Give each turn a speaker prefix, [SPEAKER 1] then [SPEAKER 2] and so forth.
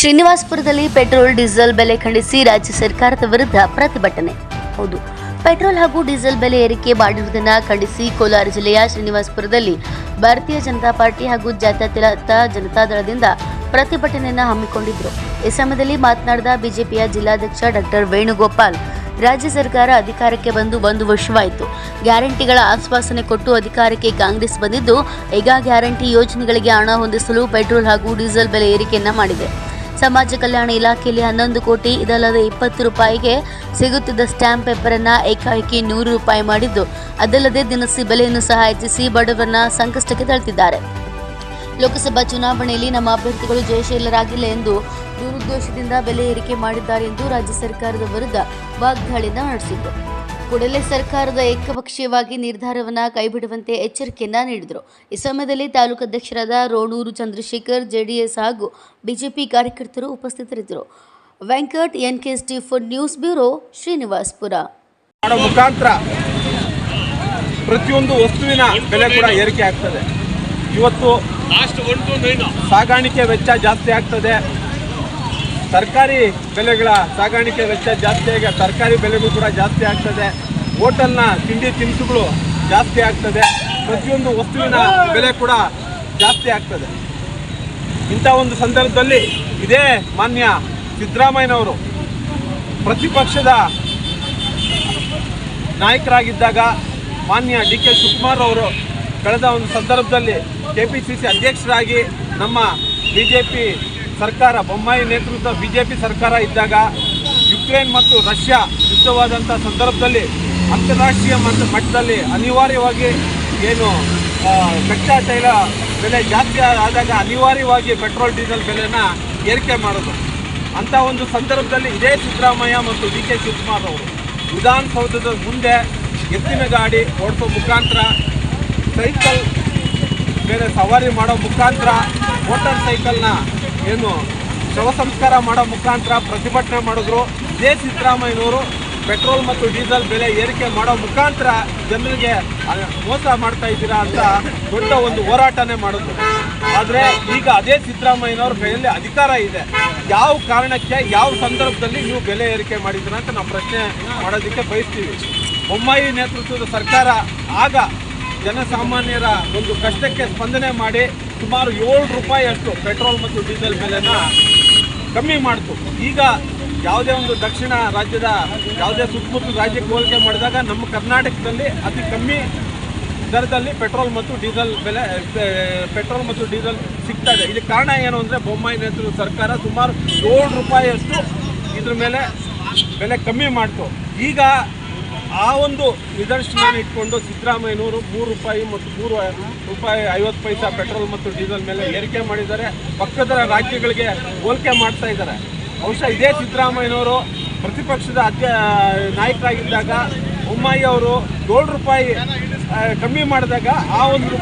[SPEAKER 1] ಶ್ರೀನಿವಾಸಪುರದಲ್ಲಿ petrol, diesel ಬೆಲೆ ಖಂಡಿಸಿ ರಾಜ್ಯ ಸರ್ಕಾರದ ವಿರುದ್ಧ ಪ್ರತಿಭಟನೆ. ಹೌದು. ಪೆಟ್ರೋಲ್ ಹಾಗೂ ಡೀಸೆಲ್ ಬೆಲೆ ಏರಿಕೆ ಮಾಡಿರುವುದನ್ನು ಖಂಡಿಸಿ ಕೋಲಾರ ಜಿಲ್ಲೆಯ ಶ್ರೀನಿವಾಸಪುರದಲ್ಲಿ ಭಾರತೀಯ ಜನತಾ ಪಾರ್ಟಿ ಹಾಗೂ ಜಾತ್ಯತೀತ ಜನತಾದಳದಿಂದ ಪ್ರತಿಭಟನೆಯನ್ನು ಹಮ್ಮಿಕೊಂಡಿದ್ದರು ಈ ಸಮಯದಲ್ಲಿ ಮಾತನಾಡಿದ ಬಿಜೆಪಿಯ ಜಿಲ್ಲಾಧ್ಯಕ್ಷ ಡಾಕ್ಟರ್ ವೇಣುಗೋಪಾಲ್, ರಾಜ್ಯ ಸರ್ಕಾರ ಅಧಿಕಾರಕ್ಕೆ ಬಂದು ಒಂದು ವರ್ಷವಾಯಿತು. ಗ್ಯಾರಂಟಿಗಳ ಆಶ್ವಾಸನೆ ಕೊಟ್ಟು ಅಧಿಕಾರಕ್ಕೆ ಕಾಂಗ್ರೆಸ್ ಬಂದಿದ್ದು, ಈಗ ಗ್ಯಾರಂಟಿ ಯೋಜನೆಗಳಿಗೆ ಹಣ ಹೊಂದಿಸಲು ಪೆಟ್ರೋಲ್ ಹಾಗೂ ಡೀಸೆಲ್ ಬೆಲೆ ಏರಿಕೆಯನ್ನು ಮಾಡಿದೆ. ಸಮಾಜ ಕಲ್ಯಾಣ ಇಲಾಖೆಯಲ್ಲಿ ಹನ್ನೊಂದು ಕೋಟಿ, ಇದಲ್ಲದೆ ಇಪ್ಪತ್ತು ರೂಪಾಯಿಗೆ ಸಿಗುತ್ತಿದ್ದ ಸ್ಟ್ಯಾಂಪ್ ಪೇಪರ್ ಅನ್ನ ಏಕಾಏಕಿ ನೂರು ರೂಪಾಯಿ ಮಾಡಿದ್ದು. ಅದಲ್ಲದೆ ದಿನಸಿ ಬೆಲೆಯನ್ನು ಸಹ ಹೆಚ್ಚಿಸಿ ಬಡವರನ್ನ ಸಂಕಷ್ಟಕ್ಕೆ ತಳ್ತಿದ್ದಾರೆ. ಲೋಕಸಭಾ ಚುನಾವಣೆಯಲ್ಲಿ ನಮ್ಮ ಅಭ್ಯರ್ಥಿಗಳು ಜಯಶೀಲರಾಗಿಲ್ಲ ಎಂದು ದುರುದ್ದೇಶದಿಂದ ಬೆಲೆ ಏರಿಕೆ ಮಾಡಿದ್ದಾರೆ ಎಂದು ರಾಜ್ಯ ಸರ್ಕಾರದ ವಿರುದ್ಧ ವಾಗ್ದಾಳಿ ನಡೆಸಿದ್ರು ಕೂಡಲೇ ಸರ್ಕಾರದ ಏಕಪಕ್ಷೀಯವಾಗಿ ನಿರ್ಧಾರವನ್ನ ಕೈಬಿಡುವಂತೆ ಎಚ್ಚರಿಕೆಯನ್ನ ನೀಡಿದರು. ಈ ಸಮಯದಲ್ಲಿ ತಾಲೂಕು ಅಧ್ಯಕ್ಷರಾದ ರೋಣೂರು ಚಂದ್ರಶೇಖರ್ ಜೆಡಿಎಸ್ ಹಾಗೂ ಬಿಜೆಪಿ ಕಾರ್ಯಕರ್ತರು ಉಪಸ್ಥಿತರಿದ್ದರು. Venkat N NKST food news bureau Srinivaspur.
[SPEAKER 2] ಮುಖಾಂತರ ಪ್ರತಿಯೊಂದು ವಸ್ತುವಿನ ಬೆಲೆ ಕೂಡ ಏರಿಕೆ ಆಗ್ತದೆ. ಇವತ್ತು ಸಾಗಾಣಿಕೆ ವೆಚ್ಚ ಜಾಸ್ತಿ ಆಗ್ತದೆ. ತರಕಾರಿ ಬೆಲೆಗಳ ಸಾಗಾಣಿಕೆ ವೆಚ್ಚ ಜಾಸ್ತಿ ಆಗಿ, ತರಕಾರಿ ಬೆಲೆಗಳು ಕೂಡ ಜಾಸ್ತಿ ಆಗ್ತದೆ. ಹೋಟೆಲ್ನ ತಿಂಡಿ ತಿನಿಸುಗಳು ಜಾಸ್ತಿ ಆಗ್ತದೆ. ಪ್ರತಿಯೊಂದು ವಸ್ತುವಿನ ಬೆಲೆ ಕೂಡ ಜಾಸ್ತಿ ಆಗ್ತದೆ. ಇಂಥ ಒಂದು ಸಂದರ್ಭದಲ್ಲಿ ಇದೇ ಮಾನ್ಯ ಸಿದ್ದರಾಮಯ್ಯನವರು ಪ್ರತಿಪಕ್ಷದ ನಾಯಕರಾಗಿದ್ದಾಗ ಮಾನ್ಯ ಡಿ ಕೆ ಶಿವಕುಮಾರ್ ಅವರು ಕಳೆದ ಒಂದು ಸಂದರ್ಭದಲ್ಲಿ ಕೆ ಪಿ ಸಿ ಸಿ ಅಧ್ಯಕ್ಷರಾಗಿ ನಮ್ಮ ಬಿ ಜೆ ಪಿ ಸರ್ಕಾರ, ಬೊಮ್ಮಾಯಿ ನೇತೃತ್ವ ಬಿಜೆಪಿ ಸರ್ಕಾರ ಇದ್ದಾಗ ಯುಕ್ರೇನ್ ಮತ್ತು ರಷ್ಯಾ ಯುದ್ಧವಾದಂಥ ಸಂದರ್ಭದಲ್ಲಿ ಅಂತಾರಾಷ್ಟ್ರೀಯ ಮಟ್ಟ ಮಟ್ಟದಲ್ಲಿ ಅನಿವಾರ್ಯವಾಗಿ ಏನು ಕಚ್ಚಾ ತೈಲ ಬೆಲೆ ಜಾಸ್ತಿ ಆದಾಗ ಅನಿವಾರ್ಯವಾಗಿ ಪೆಟ್ರೋಲ್, ಡೀಸೆಲ್ ಬೆಲೆನ ಏರಿಕೆ ಮಾಡೋದು. ಅಂಥ ಒಂದು ಸಂದರ್ಭದಲ್ಲಿ ಇದೇ ಸಿದ್ದರಾಮಯ್ಯ ಮತ್ತು ಡಿ ಕೆ ಶಿವಕುಮಾರ್ ಅವರು ವಿಧಾನಸೌಧದ ಮುಂದೆ ಎತ್ತಿನ ಗಾಡಿ ಓಡಿಸೋ ಮುಖಾಂತರ ಸೈಕಲ್ ಮೇಲೆ ಸವಾರಿ ಮಾಡೋ ಮುಖಾಂತರ ಮೋಟಾರ್ ಸೈಕಲ್ನ ಏನು ಶವ ಸಂಸ್ಕಾರ ಮಾಡೋ ಮುಖಾಂತರ ಪ್ರತಿಭಟನೆ ಮಾಡಿದ್ರು. ಇದೇ ಸಿದ್ದರಾಮಯ್ಯನವರು ಪೆಟ್ರೋಲ್ ಮತ್ತು ಡೀಸೆಲ್ ಬೆಲೆ ಏರಿಕೆ ಮಾಡೋ ಮುಖಾಂತರ ಜನರಿಗೆ ಮೋಸ ಮಾಡ್ತಾ ಇದ್ದೀರಾ ಅಂತ ದೊಡ್ಡ ಒಂದು ಹೋರಾಟನೇ ಮಾಡಿದ್ರು. ಆದರೆ ಈಗ ಅದೇ ಸಿದ್ದರಾಮಯ್ಯನವ್ರ ಕೈಯಲ್ಲಿ ಅಧಿಕಾರ ಇದೆ. ಯಾವ ಕಾರಣಕ್ಕೆ, ಯಾವ ಸಂದರ್ಭದಲ್ಲಿ ನೀವು ಬೆಲೆ ಏರಿಕೆ ಮಾಡಿದ್ದೀರಾ ಅಂತ ನಾವು ಪ್ರಶ್ನೆ ಮಾಡೋದಕ್ಕೆ ಬಯಸ್ತೀವಿ. ಬೊಮ್ಮಾಯಿ ನೇತೃತ್ವದ ಸರ್ಕಾರ ಆಗ ಜನಸಾಮಾನ್ಯರ ಒಂದು ಕಷ್ಟಕ್ಕೆ ಸ್ಪಂದನೆ ಮಾಡಿ ಸುಮಾರು ಏಳು ರೂಪಾಯಿಯಷ್ಟು ಪೆಟ್ರೋಲ್ ಮತ್ತು ಡೀಸೆಲ್ ಬೆಲೆನ ಕಮ್ಮಿ ಮಾಡ್ತು. ಈಗ ಯಾವುದೇ ಒಂದು ದಕ್ಷಿಣ ರಾಜ್ಯದ, ಯಾವುದೇ ಸುತ್ತಮುತ್ತ ರಾಜ್ಯಕ್ಕೆ ಹೋಲಿಕೆ ಮಾಡಿದಾಗ ನಮ್ಮ ಕರ್ನಾಟಕದಲ್ಲಿ ಅತಿ ಕಮ್ಮಿ ದರದಲ್ಲಿ ಪೆಟ್ರೋಲ್ ಮತ್ತು ಡೀಸೆಲ್ ಬೆಲೆ ಪೆಟ್ರೋಲ್ ಮತ್ತು ಡೀಸೆಲ್ ಸಿಗ್ತಾ ಇದೆ. ಇದಕ್ಕೆ ಕಾರಣ ಏನು ಅಂದರೆ ಬೊಮ್ಮಾಯಿ ನೇತೃತ್ವದ ಸರ್ಕಾರ ಸುಮಾರು ಏಳು ರೂಪಾಯಿಯಷ್ಟು ಇದ್ರ ಮೇಲೆ ಬೆಲೆ ಕಮ್ಮಿ ಮಾಡ್ತು. ಈಗ ಆ ಒಂದು ನಿದರ್ಶನ ಇಟ್ಕೊಂಡು ಸಿದ್ದರಾಮಯ್ಯನವರು ಮೂರು ರೂಪಾಯಿ ಮತ್ತು ಮೂರು ರೂಪಾಯಿ ಐವತ್ತು ಪೈಸಾ ಪೆಟ್ರೋಲ್ ಮತ್ತು ಡೀಸೆಲ್ ಮೇಲೆ ಏರಿಕೆ ಮಾಡಿದ್ದಾರೆ. ಪಕ್ಕದ ರಾಜ್ಯಗಳಿಗೆ ಹೋಲಿಕೆ ಮಾಡ್ತಾ ಇದ್ದಾರೆ. ಬಹುಶಃ ಇದೇ ಸಿದ್ದರಾಮಯ್ಯನವರು ಪ್ರತಿಪಕ್ಷದ ಅಧ್ಯ ನಾಯಕರಾಗಿದ್ದಾಗ ಬೊಮ್ಮಾಯಿ ಅವರು ಏಳು ರೂಪಾಯಿ ಕಮ್ಮಿ ಮಾಡಿದಾಗ ಆ ಒಂದು